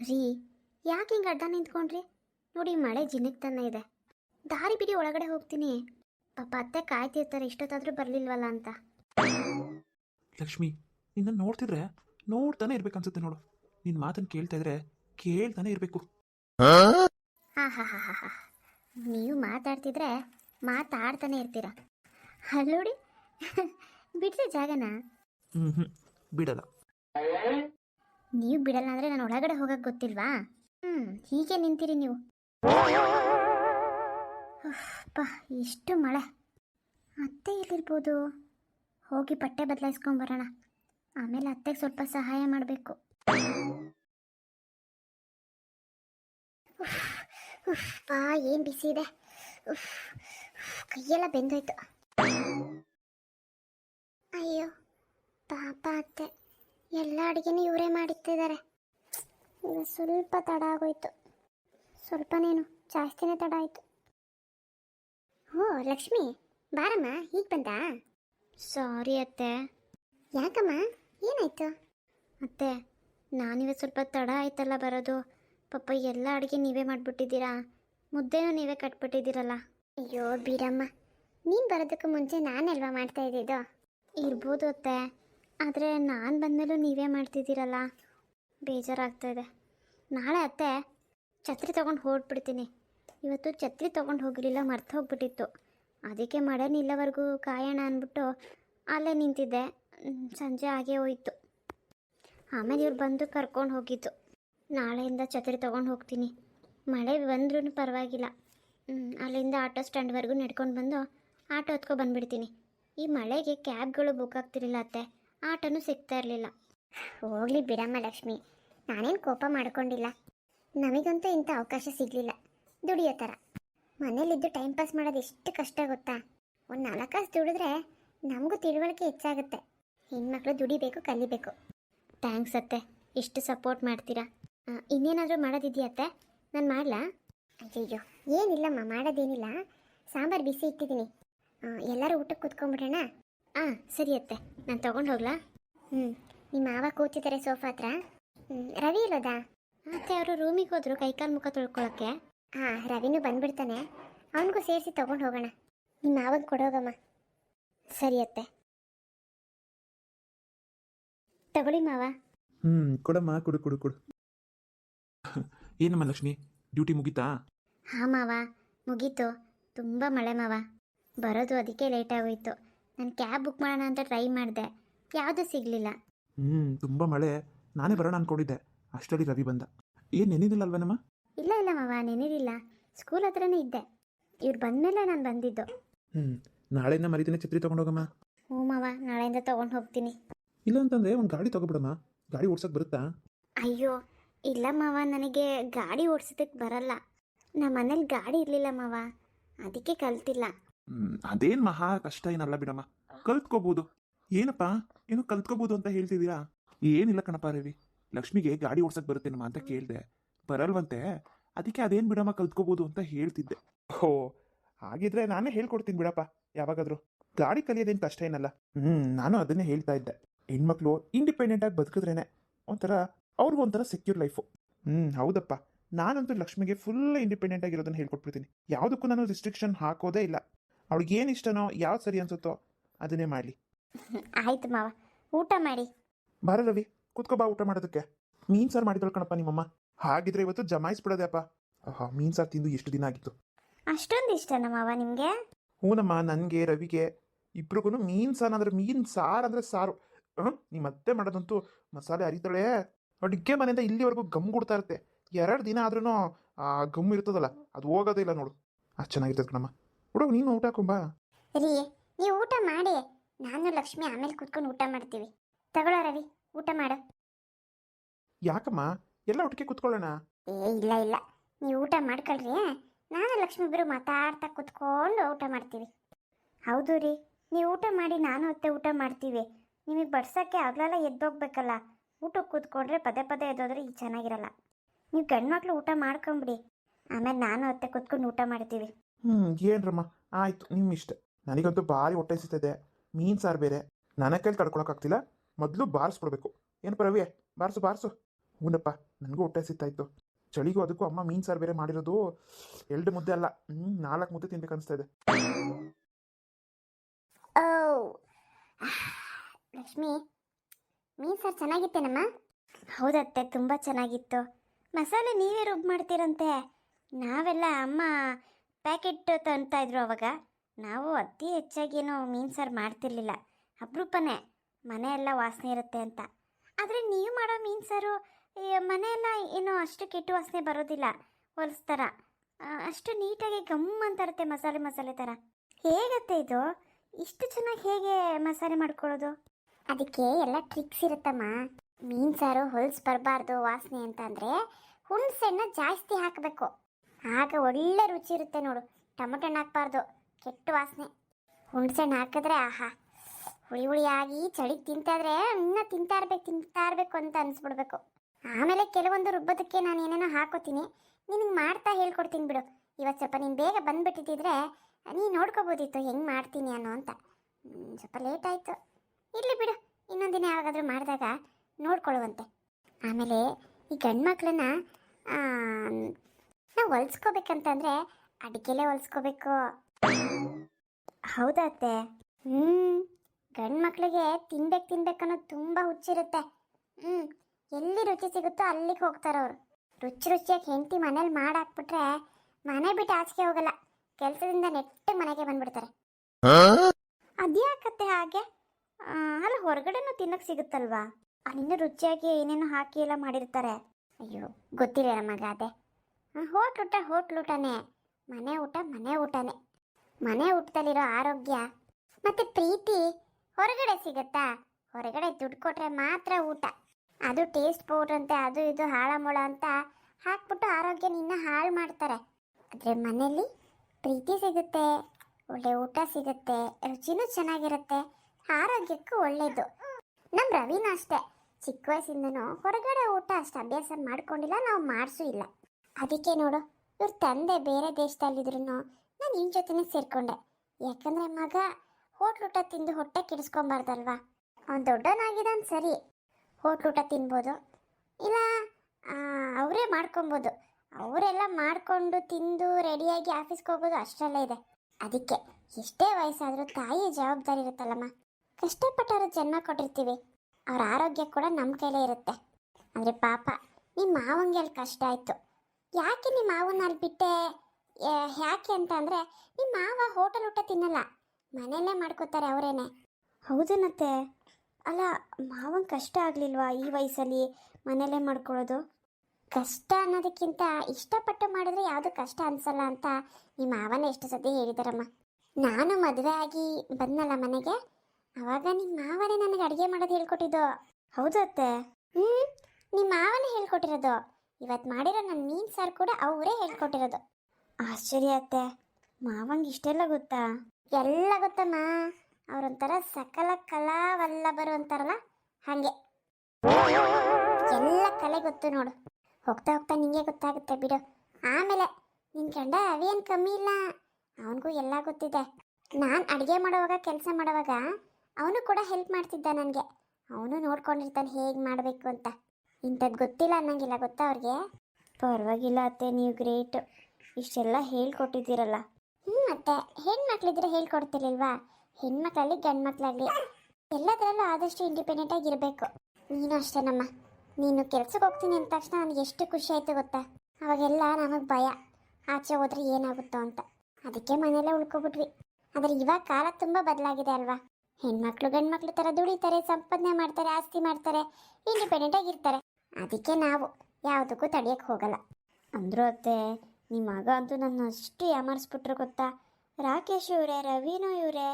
ರೀ ಯಾಕೆ ಹಿಂಗೆ ಅಡ್ಡ ನಿಂತ್ಕೊಂಡ್ರಿ? ನೋಡಿ ಮಳೆ ಜಿನಕ್ತಾನೆ ಇದೆ. ದಾರಿ ಬಿಡಿ ಒಳಗಡೆ ಹೋಗ್ತೀನಿ. ಪಾಪ ಅತ್ತೆ ಕಾಯ್ತಿರ್ತಾರೆ ಇಷ್ಟೊತ್ತಾದ್ರೂ ಬರಲಿಲ್ವಲ್ಲ ಅಂತ. ಲಕ್ಷ್ಮಿ ನಿನ್ನ ನೋಡ್ತಿದ್ರೆ ನೋಡ್ತಾನೆ ಇರ್ಬೇಕನ್ಸುತ್ತೆ ನೋಡು. ನಿನ್ನ ಮಾತನ್ನು ಕೇಳ್ತಾ ಇದ್ರೆ ಕೇಳ್ತಾನೆ ಇರಬೇಕು. ಹಾ ಹಾ ಹಾ ಹಾ ಹಾ. ನೀವು ಮಾತಾಡ್ತಿದ್ರೆ ಮಾತಾಡ್ತಾನೆ ಇರ್ತೀರ. ಅಲ್ಲೋಡಿ ಬಿಡ್ರಿ ಜಾಗನ. ಹ್ಞೂ ಹ್ಞೂ ಬಿಡಲ್ಲ. ನೀವು ಬಿಡಲ್ಲ ಅಂದ್ರೆ ನಾನು ಒಳಗಡೆ ಹೋಗಕ್ ಗೊತ್ತಿಲ್ವಾ? ಹ್ಮ್, ಹೀಗೆ ನಿಂತೀರಿ ನೀವು. ಅಪ್ಪ ಎಷ್ಟು ಮಳೆ. ಅತ್ತೆ ಎಲ್ಲಿರ್ಬೋದು? ಹೋಗಿ ಬಟ್ಟೆ ಬದಲಾಯಿಸ್ಕೊಂಬರೋಣ ಆಮೇಲೆ ಅತ್ತೆಗೆ ಸ್ವಲ್ಪ ಸಹಾಯ ಮಾಡಬೇಕು. ಏನ್ ಏನು ಬಿಸಿ ಇದೆ. ಕೈಯೆಲ್ಲ ಬೆಂದೋಯ್ತು. ಅಯ್ಯೋ, ಪಾಪ ಅತ್ತೆ. ಎಲ್ಲ ಅಡುಗೆನೂ ಇವರೇ ಮಾಡಿತ್ತಿದ್ದಾರೆ ಈಗ ಸ್ವಲ್ಪ ತಡ ಆಗೋಯ್ತು. ಸ್ವಲ್ಪನೇನು ಜಾಸ್ತಿನೇ ತಡ ಆಯಿತು. ಓ ಲಕ್ಷ್ಮಿ ಬಾರಮ್ಮ ಈಗ ಬಂದ? ಸಾರಿ ಅತ್ತೆ. ಯಾಕಮ್ಮ ಏನಾಯ್ತು? ಅತ್ತೆ ನಾನಿವತ್ತು ಸ್ವಲ್ಪ ತಡ ಆಯ್ತಲ್ಲ ಬರೋದು. ಪಾಪ ಎಲ್ಲ ಅಡುಗೆ ನೀವೇ ಮಾಡಿಬಿಟ್ಟಿದ್ದೀರಾ. ಮುದ್ದೆನೂ ನೀವೇ ಕಟ್ಬಿಟ್ಟಿದ್ದೀರಲ್ಲ. ಅಯ್ಯೋ ಬೀರಮ್ಮ ನೀನು ಬರೋದಕ್ಕೂ ಮುಂಚೆ ನಾನಲ್ವಾ ಮಾಡ್ತಾ ಇದ್ದಿದ್ದು? ಇರ್ಬೋದು ಅತ್ತೆ. ಆದರೆ ನಾನು ಬಂದಮೇಲೂ ನೀವೇ ಮಾಡ್ತಿದ್ದೀರಲ್ಲ? ಬೇಜಾರಾಗ್ತಾ ಇದೆ ನಾಳೆ ಅತ್ತೆ ಛತ್ರಿ ತೊಗೊಂಡು ಹೊರಟ್ಬಿಡ್ತೀನಿ ಇವತ್ತು ಛತ್ರಿ ತೊಗೊಂಡು ಹೋಗಿರಲಿಲ್ಲ, ಮರ್ತು ಹೋಗ್ಬಿಟ್ಟಿತ್ತು. ಅದಕ್ಕೆ ಮಳೆ ನಿಲ್ಲವರೆಗೂ ಕಾಯೋಣ ಅಂದ್ಬಿಟ್ಟು ಅಲ್ಲೇ ನಿಂತಿದ್ದೆ. ಸಂಜೆ ಆಗೇ ಹೋಯಿತು. ಆಮೇಲೆ ಇವ್ರು ಬಂದು ಕರ್ಕೊಂಡು ಹೋಗಿದ್ದು. ನಾಳೆಯಿಂದ ಛತ್ರಿ ತೊಗೊಂಡು ಹೋಗ್ತೀನಿ. ಮಳೆ ಬಂದ್ರೂ ಪರವಾಗಿಲ್ಲ. ಅಲ್ಲಿಂದ ಆಟೋ ಸ್ಟ್ಯಾಂಡ್ವರೆಗೂ ನಡ್ಕೊಂಡು ಬಂದು ಆಟೋ ಹತ್ಕೊ ಬಂದುಬಿಡ್ತೀನಿ. ಈ ಮಳೆಗೆ ಕ್ಯಾಬ್ಗಳು ಬುಕ್ ಆಗ್ತಿರಲಿಲ್ಲ ಅತ್ತೆ. ಆಟೋನೂ ಸಿಗ್ತಾ ಇರಲಿಲ್ಲ. ಹೋಗ್ಲಿ ಬಿಡಮ್ಮ ಲಕ್ಷ್ಮಿ ನಾನೇನು ಕೋಪ ಮಾಡ್ಕೊಂಡಿಲ್ಲ. ನಮಗಂತೂ ಇಂಥ ಅವಕಾಶ ಸಿಗಲಿಲ್ಲ. ದುಡಿಯೋ ಥರ. ಮನೇಲಿದ್ದು ಟೈಮ್ ಪಾಸ್ ಮಾಡೋದು ಎಷ್ಟು ಕಷ್ಟ ಗೊತ್ತಾ? ಒಂದು ನಾಲ್ಕು ದುಡಿದ್ರೆ ನಮಗೂ ತಿಳುವಳಿಕೆ ಹೆಚ್ಚಾಗುತ್ತೆ. ಹೆಣ್ಮಕ್ಳು ದುಡಿಬೇಕು, ಕಲಿಬೇಕು. ಥ್ಯಾಂಕ್ಸ್ ಅತ್ತೆ. ಇಷ್ಟು ಸಪೋರ್ಟ್ ಮಾಡ್ತೀರಾ? ಇನ್ನೇನಾದರೂ ಮಾಡೋದಿದೆಯತ್ತೆ ನಾನು ಮಾಡಲಾ? ಅಯ್ಯಯ್ಯೋ, ಏನಿಲ್ಲಮ್ಮ, ಮಾಡೋದೇನಿಲ್ಲ. ಸಾಂಬಾರು ಬಿಸಿ ಇಟ್ಟಿದ್ದೀನಿ. ಎಲ್ಲರೂ ಊಟಕ್ಕೆ ಕೂತ್ಕೊಂಡ್ಬಿಡೋಣ? ಹಾಂ ಸರಿ ಅತ್ತೆ. ನಾನು ತೊಗೊಂಡು ಹೋಗ್ಲಾ? ಹ್ಞೂ ನಿಮ್ಮ ಮಾವ ಕೂತಿದ್ದಾರೆ ಸೋಫಾ ಹತ್ರ. ಹ್ಮ್, ರವಿ ಇರೋದಾ? ಮತ್ತೆ ಅವರು ರೂಮಿಗೆ ಹೋದ್ರು ಕೈಕಾಲು ಮುಖ ತೊಳ್ಕೊಳಕ್ಕೆ. ಹಾಂ ರವಿನೂ ಬಂದ್ಬಿಡ್ತಾನೆ. ಅವನಿಗೂ ಸೇರಿಸಿ ತಗೊಂಡು ಹೋಗೋಣ. ನಿಮ್ಮ ಮಾವಾಗ ಕೊಡೋಗಮ್ಮ ಸರಿ ಅತ್ತೆ. ತಗೊಳ್ಳಿ ಮಾವ. ಹ್ಞೂ ಕೊಡಮ್ಮ ಕೊಡು ಕೊಡು ಕೊಡು. ಏನಮ್ಮ ಲಕ್ಷ್ಮಿ? ಡ್ಯೂಟಿ ಮುಗೀತಾ? ಹಾಂ ಮಾವ ಮುಗೀತು. ತುಂಬ ಮಳೆ ಮಾವ. ಬರೋದು ಅದಕ್ಕೆ ಲೇಟ್ ಆಗೋಯ್ತು. ನಾನು ಕ್ಯಾಬ್ ಬುಕ್ ಮಾಡೋಣ ಅಂತ ಟ್ರೈ ಮಾಡಿದೆ. ಯಾವುದೂ ಸಿಗಲಿಲ್ಲ. ಹ್ಞೂ ತುಂಬ ಮಳೆ. ನಾನೇ ಬರೋಣ ಅನ್ಕೊಂಡಿದ್ದೆ. ಅಷ್ಟರಲ್ಲಿ ರವಿ ಬಂದ. ಏನು ನೆನಿದಿಲ್ಲಲ್ವೇನಮ್ಮ ಇಲ್ಲ ಇಲ್ಲ ಮಾವ ನೆನೀರಿಲ್ಲ ಸ್ಕೂಲ್ ಹತ್ರನೇ ಇದ್ದೆ. ಇವ್ರು ಬಂದಮೇಲೆ ನಾನು ಬಂದಿದ್ದು. ಹ್ಞೂ ನಾಳೆಯಿಂದ ಮರಿದಿನ ಛತ್ರಿ ತೊಗೊಂಡೋಗಮ್ಮ. ಹ್ಞೂ ಮಾವ ನಾಳೆಯಿಂದ ತೊಗೊಂಡು ಹೋಗ್ತೀನಿ. ಇಲ್ಲ ಅಂತಂದರೆ ಒಂದು ಗಾಡಿ ತೊಗೊಬಿಡಮ್ಮ. ಗಾಡಿ ಓಡ್ಸೋಕೆ ಬರುತ್ತಾ? ಅಯ್ಯೋ ಇಲ್ಲ ಮಾವ ನನಗೆ ಗಾಡಿ ಓಡಿಸೋದಕ್ಕೆ ಬರಲ್ಲ. ನಮ್ಮ ಮನೇಲಿ ಗಾಡಿ ಇರಲಿಲ್ಲ ಮಾವ. ಅದಕ್ಕೆ ಕಲ್ತಿಲ್ಲ. ಅದೇನು ಮಹಾ ಕಷ್ಟ ಏನಲ್ಲ ಬಿಡಮ್ಮ. ಕಲ್ತ್ಕೋಬಹುದು ಏನಪ್ಪ, ಏನು ಕಲ್ತ್ಕೋಬಹುದು ಅಂತ ಹೇಳ್ತಿದ್ದೀರಾ ಏನಿಲ್ಲ ಕಣಪ್ಪ ರವಿ. ಲಕ್ಷ್ಮಿಗೆ ಗಾಡಿ ಓಡ್ಸಕ್ ಬರುತ್ತೇನಮ್ಮ ಅಂತ ಕೇಳಿದೆ. ಬರಲ್ವಂತೆ. ಅದಕ್ಕೆ ಅದೇನ್ ಬಿಡಮ್ಮ ಕಲ್ತ್ಕೋಬಹುದು ಅಂತ ಹೇಳ್ತಿದ್ದೆ. ಓ ಹಾಗಿದ್ರೆ ನಾನೇ ಹೇಳ್ಕೊಡ್ತೀನಿ ಬಿಡಪ್ಪ, ಯಾವಾಗಾದ್ರೂ. ಗಾಡಿ ಕಲಿಯೋದೇನು ಕಷ್ಟ ಏನಲ್ಲ. ಹ್ಮ್, ನಾನು ಅದನ್ನೇ ಹೇಳ್ತಾ ಇದ್ದೆ. ಹೆಣ್ಮಕ್ಳು ಇಂಡಿಪೆಂಡೆಂಟ್ ಆಗಿ ಬದುಕಿದ್ರೇನೆ ಒಂಥರ ಅವ್ರಿಗೂ ಒಂಥರ ಸೆಕ್ಯೂರ್ ಲೈಫು ಹ್ಮ್, ಹೌದಪ್ಪ. ನಾನಂತೂ ಲಕ್ಷ್ಮಿಗೆ ಫುಲ್ ಇಂಡಿಪೆಂಡೆಂಟ್ ಆಗಿರೋದನ್ನ ಹೇಳ್ಕೊಟ್ಬಿಡ್ತೀನಿ. ಯಾವುದಕ್ಕೂ ನಾನು ರಿಸ್ಟ್ರಿಕ್ಷನ್ ಹಾಕೋದೇ ಇಲ್ಲ. ಅವಳಿಗೆ ಏನು ಇಷ್ಟನೋ ಯಾವ್ದು ಸರಿ ಅನ್ಸುತ್ತೋ ಅದನ್ನೇ ಮಾಡಲಿ. ಆಯ್ತು ಮಾವ ಊಟ ಮಾಡಿ. ಬಾರ ರವಿ ಕುತ್ಕೋ ಬಾ ಊಟ ಮಾಡೋದಕ್ಕೆ. ಮೀನ್ ಸಾರು ಮಾಡಿದಳು ಕಣಪ್ಪ ನಿಮ್ಮಮ್ಮ. ಹಾಗಿದ್ರೆ ಇವತ್ತು ಜಮಾಯಿಸ್ಬಿಡೋದೆಪ್ಪ ಆಹಾ ಮೀನ್ ಸಾರು ತಿಂದು ಎಷ್ಟು ದಿನ ಆಗಿತ್ತು? ಅಷ್ಟೊಂದು ಇಷ್ಟ ಮಾವ ನಿಮಗೆ? ಹೂನಮ್ಮ ನನಗೆ ರವಿಗೆ ಇಬ್ರಿಗೂ ಮೀನ್ ಸಾರು ಅಂದ್ರೆ ಮೀನ್ ಸಾರು ಅಂದ್ರೆ ಸಾರು. ಹಾಂ ನಿಮ್ಮ ಅತ್ತೆ ಮಾಡೋದಂತೂ ಮಸಾಲೆ ಅರಿತಾಳೆ. ಅಡುಗೆ ಮನೆಯಿಂದ ಇಲ್ಲಿವರೆಗೂ ಗಮ್ ಕೊಡ್ತಾ ಇರುತ್ತೆ. ಎರಡು ದಿನ ಆದ್ರೂ ಆ ಗಮ್ ಇರ್ತದಲ್ಲ ಅದು ಹೋಗೋದೇ ಇಲ್ಲ ನೋಡು. ಅಷ್ಟು ಚೆನ್ನಾಗಿರ್ತದೆ ಕಣಮ್ಮ. ಹುಡುಗ ನೀನು ಊಟ ಹಾಕೊಂಬಾ ರೀ ನೀವು ಊಟ ಮಾಡಿ. ನಾನು ಲಕ್ಷ್ಮಿ ಆಮೇಲೆ ಕುತ್ಕೊಂಡು ಊಟ ಮಾಡ್ತೀವಿ. ತಗೊಳ್ಳೋ ರವಿ ಊಟ ಮಾಡು. ಯಾಕಮ್ಮ? ಎಲ್ಲ ಒಟ್ಟಿಗೆ ಕುತ್ಕೊಳ್ಳೋಣ? ಏ ಇಲ್ಲ ಇಲ್ಲ. ನೀವು ಊಟ ಮಾಡ್ಕೊಳ್ರಿ. ನಾನು ಲಕ್ಷ್ಮಿ ಇಬ್ಬರು ಮಾತಾಡ್ತಾ ಕುತ್ಕೊಂಡು ಊಟ ಮಾಡ್ತೀವಿ. ಹೌದು ರೀ. ನೀವು ಊಟ ಮಾಡಿ ನಾನು ಅತ್ತೆ ಊಟ ಮಾಡ್ತೀವಿ. ನಿಮಗೆ ಬಡ್ಸೋಕ್ಕೆ ಆಗ್ಲೆಲ್ಲ ಎದ್ದೋಗ್ಬೇಕಲ್ಲ. ಊಟಕ್ಕೆ ಕೂತ್ಕೊಂಡ್ರೆ ಪದೇ ಪದೇ ಎದ್ದೋದ್ರೆ ಈಗ ಚೆನ್ನಾಗಿರಲ್ಲ. ನೀವು ಗಂಡು ಮಕ್ಕಳು ಊಟ ಮಾಡ್ಕೊಂಬಿಡಿ. ಆಮೇಲೆ ನಾನು ಅತ್ತೆ ಕುತ್ಕೊಂಡು ಊಟ ಮಾಡ್ತೀವಿ. ಹ್ಞೂ ಏನ್ರಮ್ಮ ಆಯ್ತು ನಿಮ್ಮ ಇಷ್ಟ. ನನಗಂತೂ ಭಾರಿ ಹೊಟ್ಟೆ ಸಿಗ್ತದೆ ಮೀನು ಸಾರು ಬೇರೆ. ನನ್ನ ಕೈಲಿ ತಡ್ಕೊಳಕ್ಕಾಗ್ತಿಲ್ಲ ಮೊದಲು ಬಾರಿಸ್ಬಿಡ್ಬೇಕು. ಏನು ರವಿ ಬಾರಿಸು ಬಾರಿಸು. ಹೂನಪ್ಪ ನನಗೂ ಹೊಟ್ಟೆ ಸಿಗ್ತಾಯಿತ್ತು ಚಳಿಗೂ ಅದಕ್ಕೂ ಅಮ್ಮ ಮೀನು ಸಾರು ಬೇರೆ ಮಾಡಿರೋದು ಎರಡು ಮುದ್ದೆ ಅಲ್ಲ. ಹ್ಞೂ ನಾಲ್ಕು ಮುದ್ದೆ ತಿನ್ಬೇಕು ಅನಿಸ್ತಾ ಇದೆ. ಓ ಲಕ್ಷ್ಮಿ ಮೀನು ಸಾರು ಚೆನ್ನಾಗಿತ್ತೇನಮ್ಮ? ಹೌದತ್ತೆ ತುಂಬ ಚೆನ್ನಾಗಿತ್ತು. ಮಸಾಲೆ ನೀವೇ ರುಬ್ ಮಾಡ್ತೀರಂತೆ. ನಾವೆಲ್ಲ ಅಮ್ಮ ಪ್ಯಾಕೆಟ್ ಇದ್ರು ಅವಾಗ. ನಾವು ಅತಿ ಹೆಚ್ಚಾಗೇನು ಮೀನು ಸಾರು ಮಾಡ್ತಿರ್ಲಿಲ್ಲ. ಅಪರೂಪನೇ ಮನೆ ಎಲ್ಲ ವಾಸನೆ ಇರುತ್ತೆ ಅಂತ. ಆದರೆ ನೀವು ಮಾಡೋ ಮೀನು ಸಾರು ಮನೆಯೆಲ್ಲ ಏನೋ ಅಷ್ಟು ಕೆಟ್ಟು ವಾಸನೆ ಬರೋದಿಲ್ಲ. ಹೊಲಿಸ್ತಾರ ಅಷ್ಟು ನೀಟಾಗಿ ಗಮ್ ಅಂತ ಇರುತ್ತೆ ಮಸಾಲೆ ಮಸಾಲೆ ಥರ. ಹೇಗತ್ತೆ ಇದು? ಇಷ್ಟು ಚೆನ್ನಾಗಿ ಹೇಗೆ ಮಸಾಲೆ ಮಾಡ್ಕೊಳ್ಳೋದು? ಅದಕ್ಕೆ ಎಲ್ಲ ಟ್ರಿಕ್ಸ್ ಇರುತ್ತಮ್ಮ. ಮೀನ್ ಸಾರು ಹೊಲ್ಸ್ ಬರಬಾರ್ದು ವಾಸನೆ ಅಂತ ಅಂದ್ರೆ ಜಾಸ್ತಿ ಹಾಕಬೇಕು. ಆಗ ಒಳ್ಳೆ ರುಚಿ ಇರುತ್ತೆ ನೋಡು. ಟೊಮೊಟೊ ಹಣ್ಣು ಹಾಕ್ಬಾರ್ದು. ಕೆಟ್ಟ ವಾಸನೆ. ಹುಣಸೆಹಣ್ಣು ಹಾಕಿದ್ರೆ ಆಹಾ. ಹುಳಿ ಹುಳಿಯಾಗಿ ಚಳಿಗೆ ತಿಂತಾದ್ರೆ ಅನ್ನ ತಿಂತಾ ಇರ್ಬೇಕು, ತಿಂತಾ ಇರಬೇಕು ಅಂತ ಅನಿಸ್ಬಿಡ್ಬೇಕು. ಆಮೇಲೆ ಕೆಲವೊಂದು ರುಬ್ಬೋದಕ್ಕೆ ನಾನು ಏನೇನೋ ಹಾಕೋತೀನಿ. ನಿನಗೆ ಮಾಡ್ತಾ ಹೇಳ್ಕೊಡ್ತೀನಿ ಬಿಡು. ಇವತ್ತು ಸ್ವಲ್ಪ ನೀನು ಬೇಗ ಬಂದ್ಬಿಟ್ಟಿದ್ದಿದ್ರೆ ನೀನು ನೋಡ್ಕೋಬೋದಿತ್ತು ಹೆಂಗೆ ಮಾಡ್ತೀನಿ ಅನ್ನೋ ಅಂತ. ಸ್ವಲ್ಪ ಲೇಟ್ ಆಯಿತು. ಇರಲಿ ಬಿಡು. ಇನ್ನೊಂದಿನ ಯಾವಾಗಾದರೂ ಮಾಡಿದಾಗ ನೋಡ್ಕೊಳ್ಳುವಂತೆ. ಆಮೇಲೆ ಈ ಗಂಡು ಮಕ್ಕಳನ್ನ ನಾವು ಹೊಲ್ಸ್ಕೋಬೇಕಂತಂದ್ರೆ ಅಡಿಗೆಲೆ ಹೊಲ್ಸ್ಕೋಬೇಕು. ಹೌದತ್ತೆ ಹ್ಞೂ ಗಂಡು ಮಕ್ಕಳಿಗೆ ತಿನ್ಬೇಕು ತಿನ್ಬೇಕು ತುಂಬಾ ತುಂಬ ಹುಚ್ಚಿರುತ್ತೆ. ಹ್ಞೂ ಎಲ್ಲಿ ರುಚಿ ಸಿಗುತ್ತೋ ಅಲ್ಲಿಗೆ ಹೋಗ್ತಾರೆ ಅವರು. ರುಚಿ ರುಚಿಯಾಗಿ ಹೆಂಡತಿ ಮನೇಲಿ ಮಾಡಾಕ್ಬಿಟ್ರೆ ಮನೆ ಬಿಟ್ಟು ಆಚೆಗೆ ಹೋಗಲ್ಲ. ಕೆಲಸದಿಂದ ನೆಟ್ಟು ಮನೆಗೆ ಬಂದ್ಬಿಡ್ತಾರೆ. ಅದ್ಯಾಕತ್ತೆ ಹಾಗೆ? ಅಲ್ಲ ಹೊರಗಡೆನೂ ತಿನ್ನಕ್ ಸಿಗುತ್ತಲ್ವಾ? ಅಲ್ಲಿಂದ ರುಚಿಯಾಗಿ ಏನೇನು ಹಾಕಿ ಎಲ್ಲ ಮಾಡಿರ್ತಾರೆ. ಅಯ್ಯೋ ಗೊತ್ತಿಲ್ಲ ನಮಗ ಅದೇ ಹೋಟ್ಲ್ ಊಟ, ಹೋಟ್ಲ್ ಊಟನೇ. ಮನೆ ಊಟ, ಮನೆ ಊಟನೇ. ಮನೆ ಊಟದಲ್ಲಿರೋ ಆರೋಗ್ಯ. ಮತ್ತೆ ಪ್ರೀತಿ ಹೊರಗಡೆ ಸಿಗುತ್ತಾ? ಹೊರಗಡೆ ದುಡ್ಡು ಕೊಟ್ರೆ ಮಾತ್ರ ಊಟ. ಅದು ಟೇಸ್ಟ್ ಪೌಡ್ರ್ ಅಂತೆ, ಅದು ಇದು ಹಾಳಮೊಳ ಅಂತ ಹಾಕ್ಬಿಟ್ಟು ಆರೋಗ್ಯ ನಿನ್ನ ಹಾಳು ಮಾಡ್ತಾರೆ. ಆದರೆ ಮನೆಯಲ್ಲಿ ಪ್ರೀತಿ ಸಿಗುತ್ತೆ, ಒಳ್ಳೆ ಊಟ ಸಿಗುತ್ತೆ, ರುಚಿನೂ ಚೆನ್ನಾಗಿರುತ್ತೆ, ಆರೋಗ್ಯಕ್ಕೂ ಒಳ್ಳೆಯದು ನಮ್ಮ ರವಿನೂ ಅಷ್ಟೇ. ಚಿಕ್ಕ ವಯಸ್ಸಿಂದನೂ ಹೊರಗಡೆ ಊಟ ಅಷ್ಟು ಅಭ್ಯಾಸ ಮಾಡ್ಕೊಂಡಿಲ್ಲ, ನಾವು ಮಾಡಿಸೂ ಇಲ್ಲ. ಅದಕ್ಕೆ ನೋಡು, ಇವ್ರ ತಂದೆ ಬೇರೆ ದೇಶದಲ್ಲಿದ್ರು ನಾನು ನಿನ್ನ ಜೊತೆನೇ ಸೇರಿಕೊಂಡೆ. ಯಾಕಂದರೆ ಮಗ ಹೋಟ್ಲೂಟ ತಿಂದು ಹೊಟ್ಟೆ ಕೆಡಿಸ್ಕೊಂಬಾರ್ದಲ್ವಾ? ಅವ್ನು ದೊಡ್ಡವನಾಗಿದ್ದಾನೆ ಸರಿ. ಹೋಟ್ಲೂಟ ತಿನ್ಬೋದು. ಇಲ್ಲ ಅವರೇ ಮಾಡ್ಕೊಬೋದು. ಅವರೆಲ್ಲ ಮಾಡಿಕೊಂಡು ತಿಂದು ರೆಡಿಯಾಗಿ ಆಫೀಸ್ಗೆ ಹೋಗೋದು ಅಷ್ಟರಲ್ಲೇ ಇದೆ. ಅದಕ್ಕೆ ಎಷ್ಟೇ ವಯಸ್ಸಾದರೂ ತಾಯಿಯ ಜವಾಬ್ದಾರಿ ಇರುತ್ತಲ್ಲಮ್ಮ. ಕಷ್ಟಪಟ್ಟವರು ಜನ್ಮ ಕೊಟ್ಟಿರ್ತೀವಿ. ಅವ್ರ ಆರೋಗ್ಯ ಕೂಡ ನಮ್ಮ ಕೈಲೇ ಇರುತ್ತೆ. ಅಂದರೆ ಪಾಪ ನಿಮ್ಮ ಮಾವಂಗೆ ಅಲ್ಲಿ ಕಷ್ಟ ಆಯಿತು. ಯಾಕೆ ನಿಮ್ಮ ಮಾವನ ಅಲ್ಲಿ ಬಿಟ್ಟೆ ಯಾಕೆ ಅಂತ ಅಂದರೆ ನಿಮ್ಮ ಮಾವ ಹೋಟೆಲ್ ಊಟ ತಿನ್ನಲ್ಲ. ಮನೆಯಲ್ಲೇ ಮಾಡ್ಕೋತಾರೆ ಅವರೇನೆ. ಹೌದೇನತ್ತೆ ಅಲ್ಲ ಮಾವನ ಕಷ್ಟ ಆಗಲಿಲ್ವಾ ಈ ವಯಸ್ಸಲ್ಲಿ ಮನೆಯಲ್ಲೇ ಮಾಡ್ಕೊಳ್ಳೋದು? ಕಷ್ಟ ಅನ್ನೋದಕ್ಕಿಂತ ಇಷ್ಟಪಟ್ಟು ಮಾಡಿದ್ರೆ ಯಾವುದು ಕಷ್ಟ ಅನಿಸಲ್ಲ ಅಂತ ನಿಮ್ಮ ಮಾವನ ಎಷ್ಟು ಸತಿ ಹೇಳಿದಾರಮ್ಮ. ನಾನು ಮದುವೆ ಆಗಿ ಬಂದನಲ್ಲ ಮನೆಗೆ? ಅವಾಗ ನಿಮ್ಮ ಮಾವನೇ ನನಗೆ ಅಡುಗೆ ಮಾಡೋದು ಹೇಳ್ಕೊಟ್ಟಿದ್ದು. ಹೌದತ್ತೆ ಹ್ಞೂ ನಿಮ್ಮ ಮಾವನೇ ಹೇಳ್ಕೊಟ್ಟಿರೋದು. ಇವತ್ತು ಮಾಡಿರೋ ನನ್ನ ಮೀನು ಸಾರು ಕೂಡ ಅವರೇ ಹೇಳ್ಕೊಟ್ಟಿರೋದು. ಆಶ್ಚರ್ಯ ಅತ್ತೆ. ಮಾವಂಗೆ ಇಷ್ಟೆಲ್ಲ ಗೊತ್ತಾ? ಎಲ್ಲ ಗೊತ್ತಮ್ಮ. ಅವರೊಂಥರ ಸಕಲ ಕಲಾವಲ್ಲಭರು ಅಂತಾರಲ್ಲ ಹಾಗೆ. ಎಲ್ಲ ಕಲೆ ಗೊತ್ತು ನೋಡು. ಹೋಗ್ತಾ ಹೋಗ್ತಾ ನಿಂಗೆ ಗೊತ್ತಾಗುತ್ತೆ ಬಿಡು. ಆಮೇಲೆ ನಿನ್ ಕಂಡ ಅವೇನು ಕಮ್ಮಿ ಇಲ್ಲ. ಅವನಿಗೂ ಎಲ್ಲ ಗೊತ್ತಿದೆ. ನಾನು ಅಡುಗೆ ಮಾಡುವಾಗ, ಕೆಲಸ ಮಾಡುವಾಗ ಅವನು ಕೂಡ ಹೆಲ್ಪ್ ಮಾಡ್ತಿದ್ದ ನನಗೆ. ಅವನು ನೋಡ್ಕೊಂಡಿರ್ತಾನೆ ಹೇಗೆ ಮಾಡಬೇಕು ಅಂತ. ಇಂಥದ್ದು ಗೊತ್ತಿಲ್ಲ ಅನ್ನಂಗಿಲ್ಲ ಗೊತ್ತಾ ಅವ್ರಿಗೆ? ಪರವಾಗಿಲ್ಲ ಅತ್ತೆ, ನೀವು ಗ್ರೇಟ್. ಇಷ್ಟೆಲ್ಲ ಹೇಳ್ಕೊಟ್ಟಿದ್ದೀರಲ್ಲ. ಹ್ಞೂ ಅತ್ತೆ, ಹೆಣ್ಮಕ್ಳಿದ್ರೆ ಹೇಳ್ಕೊಡ್ತಿರ್ಲಿಲ್ವಾ? ಗಂಡು ಮಕ್ಕಳಾಗಲಿ ಎಲ್ಲದರಲ್ಲೂ ಆದಷ್ಟು ಇಂಡಿಪೆಂಡೆಂಟ್ ಆಗಿರಬೇಕು ನೀನು ಅಷ್ಟೇನಮ್ಮ ನೀನು ಕೆಲ್ಸಕ್ಕೆ ಹೋಗ್ತೀನಿ ಅಂದ ತಕ್ಷಣ ನನಗೆ ಎಷ್ಟು ಖುಷಿ ಆಯಿತು ಗೊತ್ತಾ? ಅವಾಗೆಲ್ಲ ನಮಗೆ ಭಯ. ಆಚೆ ಹೋದ್ರೆ ಏನಾಗುತ್ತೋ ಅಂತ. ಅದಕ್ಕೆ ಮನೆಯಲ್ಲೇ ಉಳ್ಕೊಬಿಟ್ವಿ. ಆದರೆ ಇವಾಗ ಕಾಲ ತುಂಬ ಬದಲಾಗಿದೆ ಅಲ್ವಾ? ಹೆಣ್ಮಕ್ಳು ಗಂಡ್ಮಕ್ಳು ಥರ ದುಡಿತಾರೆ, ಸಂಪಾದನೆ ಮಾಡ್ತಾರೆ, ಆಸ್ತಿ ಮಾಡ್ತಾರೆ ಇಂಡಿಪೆಂಡೆಂಟ್ ಆಗಿರ್ತಾರೆ ಅದಕ್ಕೆ ನಾವು ಯಾವುದಕ್ಕೂ ತಡೆಯಕ್ಕೆ ಹೋಗಲ್ಲ. ಅಂದ್ರು ಅತ್ತೆ ನಿಮ್ಮ ಮಗ ಅಂತೂ ನನ್ನ ಅಷ್ಟು ಯಾಮಾರಿಸ್ಬಿಟ್ರು ಗೊತ್ತಾ? ರಾಕೇಶ್ ಇವರೇ, ರವಿನೂ ಇವರೇ,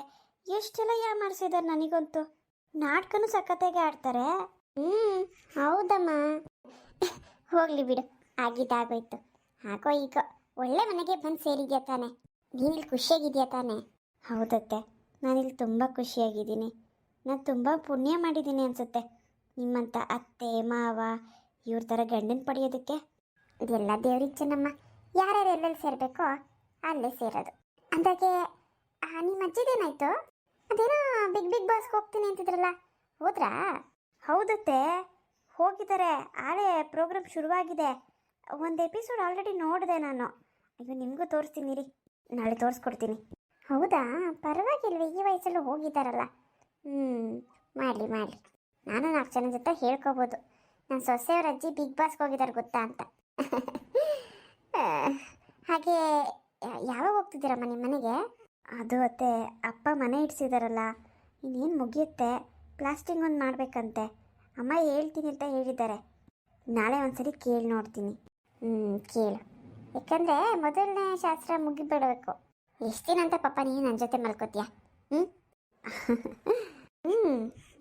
ಎಷ್ಟೆಲ್ಲ ಯಾಮಾರಿಸಿದಾರೆ ನನಗಂತೂ. ನಾಟಕನೂ ಸಖತ್ತಾಗಿ ಆಡ್ತಾರೆ. ಹ್ಞೂ ಹೌದಮ್ಮ. ಹೋಗ್ಲಿ ಬಿಡು, ಆಗಿದ್ದಾಗೋಯ್ತು. ಹಾಕೋ ಈಗ, ಒಳ್ಳೆ ಮನೆಗೆ ಬಂದು ಸೇರಿದ್ಯಾ ತಾನೆ? ನೀನಿಲ್ಲಿ ಖುಷಿಯಾಗಿದ್ಯಾ ತಾನೆ? ಹೌದತ್ತೆ, ನಾನಿಲ್ಲಿ ತುಂಬ ಖುಷಿಯಾಗಿದ್ದೀನಿ. ನಾನು ತುಂಬ ಪುಣ್ಯ ಮಾಡಿದ್ದೀನಿ ಅನ್ಸುತ್ತೆ. ನಿಮ್ಮಂಥ ಅತ್ತೆ, ಮಾವ, ಇವ್ರ ಥರ ಗಂಡನ ಪಡೆಯೋದಕ್ಕೆ ಇದೆಲ್ಲ ದೇವ್ರಿಗೆ ಚೆನ್ನಮ್ಮ ಯಾರ್ಯಾರು ಎಲ್ಲೆಲ್ಲಿ ಸೇರಬೇಕೋ ಅಲ್ಲೇ ಸೇರೋದು. ಅಂದಾಗೆ ನಿಮ್ಮ ಅಜ್ಜಿದೇನಾಯ್ತು ಅದೇನೋ ಬಿಗ್ ಬಿಗ್ ಬಾಸ್ಗೆ ಹೋಗ್ತೀನಿ ಅಂತಿದ್ರಲ್ಲ, ಹೋದ್ರಾ? ಹೌದತ್ತೆ ಹೋಗಿದ್ದಾರೆ. ಆಳೆ ಪ್ರೋಗ್ರಾಮ್ ಶುರುವಾಗಿದೆ. ಒಂದು ಎಪಿಸೋಡ್ ಆಲ್ರೆಡಿ ನೋಡಿದೆ ನಾನು. ಅಯ್ಯೋ, ನಿಮಗೂ ತೋರಿಸ್ತೀನಿ ರೀ ನಾಳೆ ತೋರಿಸ್ಕೊಡ್ತೀನಿ. ಹೌದಾ? ಪರವಾಗಿಲ್ವೇ, ಈ ವಯಸ್ಸಲ್ಲೂ ಹೋಗಿದ್ದಾರಲ್ಲ. ಹ್ಞೂ ಮಾಡಲಿ ಮಾಡಲಿ. ನಾನು ನಾಲ್ಕು ಜನ ಜೊತೆ ಹೇಳ್ಕೋಬೋದು. ನನ್ನ ಸೊಸೆಯವ್ರ ಅಜ್ಜಿ ಬಿಗ್ ಬಾಸ್ಗೆ ಹೋಗಿದ್ದಾರೆ ಗೊತ್ತಾ ಅಂತ. ಹಾಗೆ, ಯಾವಾಗ ಹೋಗ್ತಿದ್ದೀರಮ್ಮ ನಿಮ್ಮ ಮನೆಗೆ? ಅದು ಅತ್ತೆ, ಅಪ್ಪ ಮನೆ ಇಡ್ಸಿದಾರಲ್ಲ, ಇನ್ನೇನು ಮುಗಿಯುತ್ತೆ? ಪ್ಲಾಸ್ಟಿಂಗ್ ಒಂದು ಮಾಡಬೇಕಂತೆ. ಅಮ್ಮ ಹೇಳ್ತೀನಿ ಅಂತ ಹೇಳಿದ್ದಾರೆ. ನಾಳೆ ಒಂದ್ಸರಿ ಕೇಳಿ ನೋಡ್ತೀನಿ. ಹ್ಞೂ ಕೇಳು. ಯಾಕಂದರೆ ಮೊದಲನೇ ಶಾಸ್ತ್ರ ಮುಗಿಬಿಡಬೇಕು. ಎಷ್ಟು ದಿನ ಅಂತ ಪಾಪ ನೀನು ನನ್ನ ಜೊತೆ ಮಲ್ಕೋತೀಯ? ಹ್ಞೂ ಹ್ಞೂ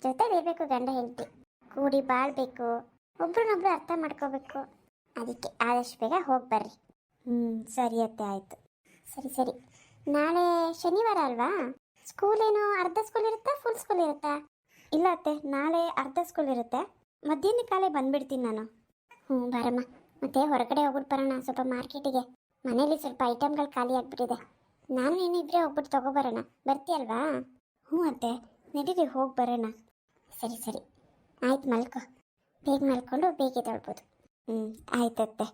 ಜೊತೆಲಿ ಇರಬೇಕು ಗಂಡ ಹೆಂಡತಿ. ಕೂಡಿ ಬಾಳ್ಬೇಕು ಒಬ್ರನ್ನೊಬ್ರು ಅರ್ಥ ಮಾಡ್ಕೋಬೇಕು. ಅದಕ್ಕೆ ಆದಷ್ಟು ಬೇಗ ಹೋಗಿ ಬರ್ರಿ. ಹ್ಞೂ ಸರಿ ಅತ್ತೆ ಆಯಿತು. ಸರಿ ಸರಿ. ನಾಳೆ ಶನಿವಾರ ಅಲ್ವಾ? ಸ್ಕೂಲ್ ಏನು ಅರ್ಧ ಸ್ಕೂಲ್ ಇರುತ್ತಾ ಫುಲ್ ಸ್ಕೂಲ್ ಇರುತ್ತಾ? ಇಲ್ಲ ಅತ್ತೆ ನಾಳೆ ಅರ್ಧ ಸ್ಕೂಲ್ ಇರುತ್ತೆ. ಮಧ್ಯಾಹ್ನ ಕಾಲೇ ಬಂದ್ಬಿಡ್ತೀನಿ ನಾನು. ಹ್ಞೂ ಬರಮ್ಮ. ಮತ್ತೆ ಹೊರಗಡೆ ಹೋಗ್ಬಿಟ್ಟು ಬರೋಣ ಸ್ವಲ್ಪ ಮಾರ್ಕೆಟಿಗೆ. ಮನೇಲಿ ಸ್ವಲ್ಪ ಐಟಮ್ಗಳು ಖಾಲಿ ಆಗಿಬಿಟ್ಟಿದೆ. ನಾನು ನೀನು ಇಬ್ಬರೇ ಹೋಗ್ಬಿಟ್ಟು ತೊಗೊಬರೋಣ ಬರ್ತೀಯಲ್ವಾ? ಹ್ಞೂ ಅತ್ತೆ ನಡೀರಿ ಹೋಗಿ ಬರೋಣ. ಸರಿ ಸರಿ. ಆಯ್ತು ಮಲ್ಕೋ. ಬೇಗ ಮಲ್ಕೊಂಡು ಬೇಗ ಎದ್ದೇಳ್ಬೋದು. ಹ್ಞೂ ಆಯ್ತತ್ತೆ.